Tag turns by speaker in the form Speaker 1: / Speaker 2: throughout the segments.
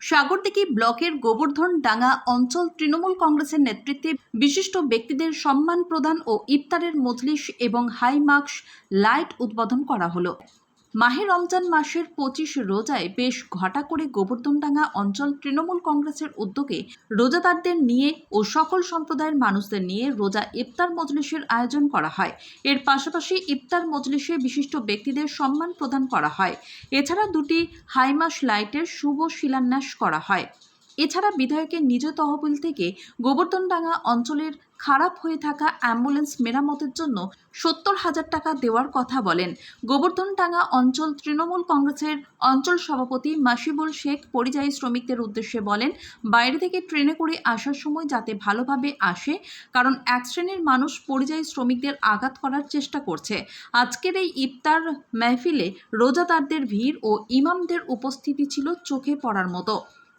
Speaker 1: সাগরদিঘি ব্লকের গোবর্ধন ডাঙ্গা অঞ্চল তৃণমূল কংগ্রেসের নেতৃত্বে বিশিষ্ট ব্যক্তিদের সম্মান প্রদান ও ইফতারের মজলিস এবং হাই মার্কস লাইট উদ্বোধন করা হলো। মাহে রমজান মাসের পঁচিশ রোজায় বেশ ঘটা করে গোবর্ধনডাঙ্গা অঞ্চল তৃণমূল কংগ্রেসের উদ্যোগে রোজাদারদের নিয়ে ও সকল সম্প্রদায়ের মানুষদের নিয়ে রোজা ইফতার মজলিসের আয়োজন করা হয়। এর পাশাপাশি ইফতার মজলিসে বিশিষ্ট ব্যক্তিদের সম্মান প্রদান করা হয়। এছাড়া দুটি হাইমাস লাইটের শুভ শিলান্যাস করা হয়। এছাড়া বিধায়কের নিজ তহবিল থেকে গোবর্ধনডাঙ্গা অঞ্চলের খারাপ হয়ে থাকা অ্যাম্বুলেন্স মেরামতের জন্য সত্তর হাজার টাকা দেওয়ার কথা বলেন। গোবর্ধনডাঙ্গা অঞ্চল তৃণমূল কংগ্রেসের অঞ্চল সভাপতি মাসিবুল শেখ পরিযায়ী শ্রমিকদের উদ্দেশ্যে বলেন, বাইরে থেকে ট্রেনে করে আসার সময় যাতে ভালোভাবে আসে, কারণ এক শ্রেণির মানুষ পরিযায়ী শ্রমিকদের আঘাত করার চেষ্টা করছে। আজকের এই ইফতার মেহফিলে রোজাদারদের ভিড় ও ইমামদের উপস্থিতি ছিল চোখে পড়ার মতো।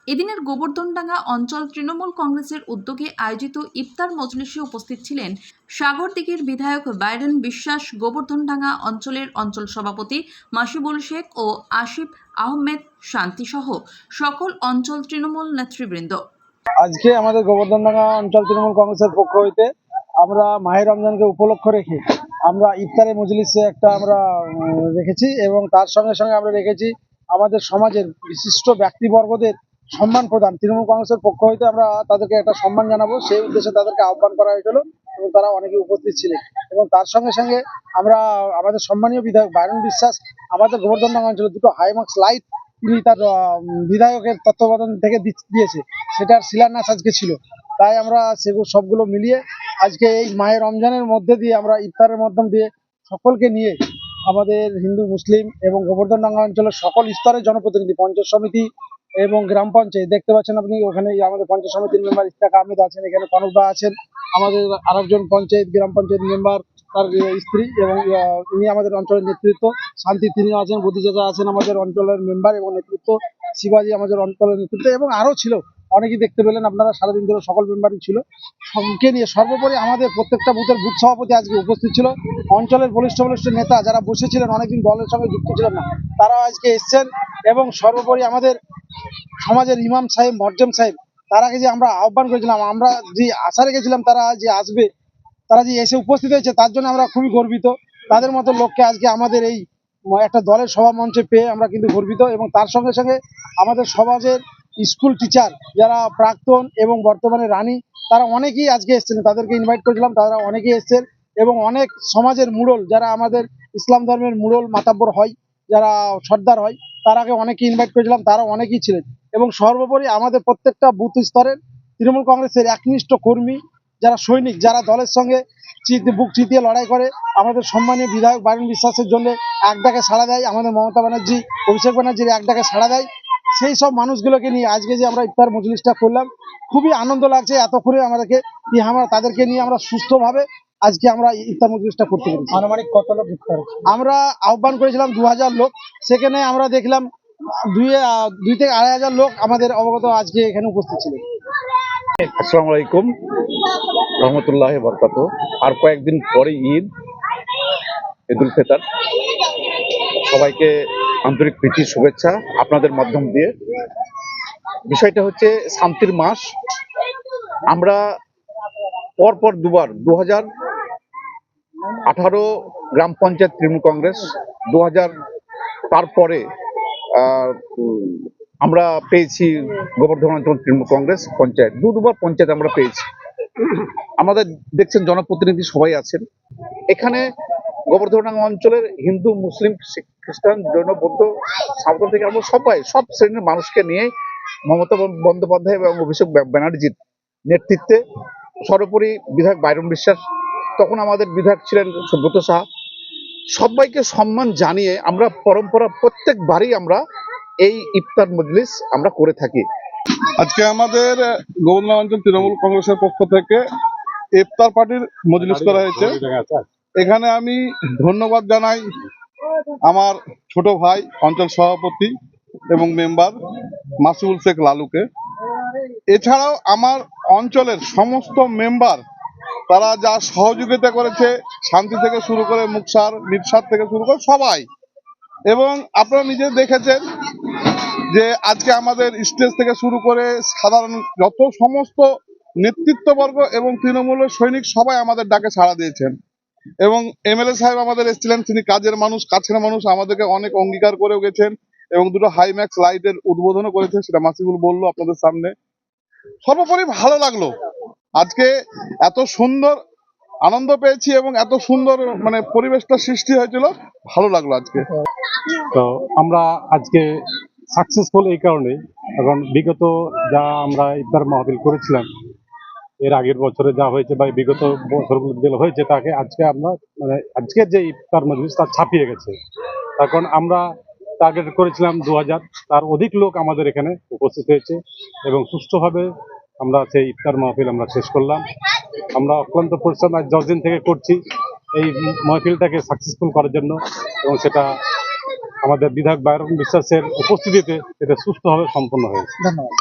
Speaker 1: এদিনের গোবর্ধনডাঙ্গা অঞ্চল তৃণমূল কংগ্রেসের উদ্যোগে আয়োজিত ইফতার মজলিসে উপস্থিত ছিলেন সাগরদিঘির বিধায়ক বাইরেন বিশ্বাস, গোবর্ধনডাঙ্গা অঞ্চলের অঞ্চল সভাপতি মাসিবুল শেখ ও আসিফ আহমেদ শান্তিসহ সকল অঞ্চল তৃণমূল নেতৃবৃন্দ।
Speaker 2: আজকে আমাদের গোবর্ধনডাঙ্গা অঞ্চল তৃণমূল কংগ্রেসের পক্ষ হইতে আমরা মাহের রমজানকে উপলক্ষ রেখে আমরা ইফতারের মজলিসে একটা আমরা রেখেছি এবং তার সঙ্গে সঙ্গে আমরা রেখেছি আমাদের সমাজের বিশিষ্ট ব্যক্তিবর্গদের সম্মান প্রদান। তৃণমূল কংগ্রেসের পক্ষ হইতে আমরা তাদেরকে একটা সম্মান জানাব। সেই উদ্দেশ্যে তাদেরকে আহ্বান করা হয়েছিল এবং তারা অনেকে উপস্থিত ছিলেন। এবং তার সঙ্গে সঙ্গে আমরা আমাদের সম্মানীয় বিধায়ক বাইরন বিশ্বাস, আমাদের গোবর্ধনডাঙ্গা অঞ্চলে দুটো হাইমার্কস লাইট তিনি তার বিধায়কের তত্ত্বাবধান থেকে দিয়েছে। সেটার শিলান্যাস আজকে ছিল। তাই আমরা সেগুলো সবগুলো মিলিয়ে আজকে এই মায়ের রমজানের মধ্যে দিয়ে আমরা ইফতারের মাধ্যম দিয়ে সকলকে নিয়ে আমাদের হিন্দু, মুসলিম এবং গোবর্ধনডাঙ্গা অঞ্চলের সকল স্তরের জনপ্রতিনিধি, পঞ্চায়েত সমিতি এবং গ্রাম পঞ্চায়েত, দেখতে পাচ্ছেন আপনি, ওখানে আমাদের পঞ্চায়েত সমিতির মেম্বার ইস্তাক আহমেদ আছেন, এখানে কনকদা আছেন, আমাদের আরেকজন পঞ্চায়েত, গ্রাম পঞ্চায়েত মেম্বার তার স্ত্রী এবং ইনি আমাদের অঞ্চলের নেতৃত্ব, শান্তি তিনি আছেন বদি চাচা আছেন আমাদের অঞ্চলের মেম্বার এবং নেতৃত্ব, শিবাজি আমাদের অঞ্চলের নেতৃত্ব এবং আরও ছিল, অনেকেই দেখতে পেলেন, আপনারা সারাদিন ধরে সকল মেম্বারই ছিল, সবকে নিয়ে সর্বোপরি আমাদের প্রত্যেকটা বুথের বুথ সভাপতি আজকে উপস্থিত ছিল, অঞ্চলের বলিষ্ঠ বলিষ্ঠ নেতা যারা বসেছিলেন, অনেকদিন দলের সঙ্গে যুক্ত ছিলেন না, তারাও আজকে এসছেন এবং সর্বোপরি আমাদের সমাজের ইমাম সাহেব, মর্জম সাহেব, তারাকে যে আমরা আহ্বান করেছিলাম, আমরা যে আশা রেখেছিলাম তারা যে আসবে, তারা যে এসে উপস্থিত হয়েছে, তার জন্য আমরা খুবই গর্বিত। তাদের মতো লোককে আজকে আমাদের এই একটা দলের সভা মঞ্চে পেয়ে আমরা কিন্তু গর্বিত এবং তার সঙ্গে সঙ্গে আমাদের সমাজের স্কুল টিচার যারা প্রাক্তন এবং বর্তমানে রানী, তারা অনেকেই আজকে এসেছেন। তাদেরকে ইনভাইট করেছিলাম, তারা অনেকেই এসেছেন এবং অনেক সমাজের মুরল যারা আমাদের ইসলাম ধর্মের মুরল মাতাব্বর হয়, যারা সর্দার হয় তারাকে অনেকে ইনভাইট করেছিলাম, তারা অনেকেই ছিলেন। এবং সর্বোপরি আমাদের প্রত্যেকটা বুথ স্তরের তৃণমূল কংগ্রেসের একনিষ্ঠ কর্মী, যারা সৈনিক, যারা দলের সঙ্গে বুক চিতিয়ে লড়াই করে, আমাদের সম্মানীয় বিধায়ক বারুণ বিশ্বাসের জন্য এক ডাকে সাড়া দেয়, আমাদের মমতা ব্যানার্জি, অভিষেক ব্যানার্জির এক ডাকে সাড়া দেয়। সেই সব মানুষগুলোকে নিয়ে আজকে যে আমরা ইফতার মজলিসটা করলাম, খুবই আনন্দ লাগছে এতক্ষণে আমাদেরকে আমরা তাদেরকে নিয়ে আমরা সুস্থভাবে আজকে আমরা ইফতার মজলিসটা করতে পেরেছি।
Speaker 3: আনুমানিক কত লোক ইফতার
Speaker 2: আমরা আহ্বান করেছিলাম দু হাজার লোক। সেখানে আমরা দেখলাম দুই দুই থেকে আড়াই হাজার লোক আমাদের অবগত আজকে এখানে উপস্থিত ছিলেন
Speaker 4: আসসালামু আলাইকুম রহমতুল্লাহ বরকাত আর কয়েকদিন পরে ঈদ ঈদুল ফেতার। সবাইকে আন্তরিক প্রীতি শুভেচ্ছা আপনাদের মাধ্যম দিয়ে। বিষয়টা হচ্ছে শান্তির মাস। আমরা পরপর দুবার দু হাজার আঠারো গ্রাম পঞ্চায়েত তৃণমূল কংগ্রেস দু হাজার তারপরে আমরা পেয়েছি গোবর্ধন অঞ্চল তৃণমূল কংগ্রেস পঞ্চায়েত। দু দুবার পঞ্চায়েত আমরা পেয়েছি। আমাদের দেখছেন জনপ্রতিনিধি সবাই আছেন। এখানে গোবর্ধনডাঙ্গা অঞ্চলের হিন্দু, মুসলিম খ্রিস্টান, জৈন, বৌদ্ধ, সাঁওতাল থেকে আমরা সবাই, সব শ্রেণির মানুষকে নিয়ে মমতা বন্দ্যোপাধ্যায় এবং অভিষেক ব্যানার্জির নেতৃত্বে সর্বোপরি বিধায়ক বাইরন বিশ্বাস তখন আমাদের বিধায়ক ছিলেন সুব্রত সাহা। সবাইকে সম্মান জানিয়ে আমরা পরম্পরা প্রত্যেকবারই আমরা এই ইফতার মজলিস আমরা করে থাকি।
Speaker 5: আজকে আমাদের গোবিন্দ তৃণমূল কংগ্রেসের পক্ষ থেকে ইফতার পার্টির মজলিস করা হয়েছে। এখানে আমি ধন্যবাদ জানাই আমার ছোট ভাই, অঞ্চল সভাপতি এবং মেম্বার মাসুল শেখ লালুকে। এছাড়াও আমার অঞ্চলের সমস্ত মেম্বার তারা যা সহযোগিতা করেছে, শান্তি থেকে শুরু করে মুকসার মিরসার থেকে শুরু করে সবাই। এবং আপনারা নিজে দেখেছেন যে আজকে আমাদের স্টেজ থেকে শুরু করে সাধারণ যত সমস্ত নেতৃত্ববর্গ এবং তৃণমূলের সৈনিক সবাই আমাদের ডাকে সাড়া দিয়েছেন। এবং এমএলএ সাহেব আমাদের এসেছিলেন, তিনি কাজের মানুষ, কাছের মানুষ, আমাদেরকে অনেক অঙ্গীকার করেও গেছেন এবং দুটো হাইম্যাক্স লাইটের উদ্বোধনও করেছে, সেটা মাসিবুল বলল আপনাদের সামনে। সর্বোপরি ভালো লাগল। আজকে এত সুন্দর আনন্দ পেয়েছি এবং এত সুন্দর মানে পরিবেশটা সৃষ্টি হয়েছিল। ভালো লাগল আজকে।
Speaker 3: তো আমরা আজকে সাকসেসফুল এই কারণে কারণ বিগত যা আমরা ইফতার মাহফিল করেছিলাম, এর আগের বছরে যা হয়েছে বা বিগত বছরগুলো যেগুলো হয়েছে, তাকে আজকে আমরা মানে আজকের যে ইফতার মজলিস, তা ছাপিয়ে গেছে। তখন আমরা টার্গেট করেছিলাম দু হাজার তার অধিক লোক আমাদের এখানে উপস্থিত হয়েছে এবং সুষ্ঠুভাবে আমরা সেই ইফতার মাহফিল আমরা শেষ করলাম। আমরা অক্লান্ত পরিশ্রম আজ দশ দিন থেকে করছি এই মহফিলটাকে সাকসেসফুল করার জন্য এবং সেটা আমাদের বিধায়ক বাইরকম বিশ্বাসের উপস্থিতিতে এটা সুস্থভাবে সম্পন্ন হয়েছে।
Speaker 2: ধন্যবাদ।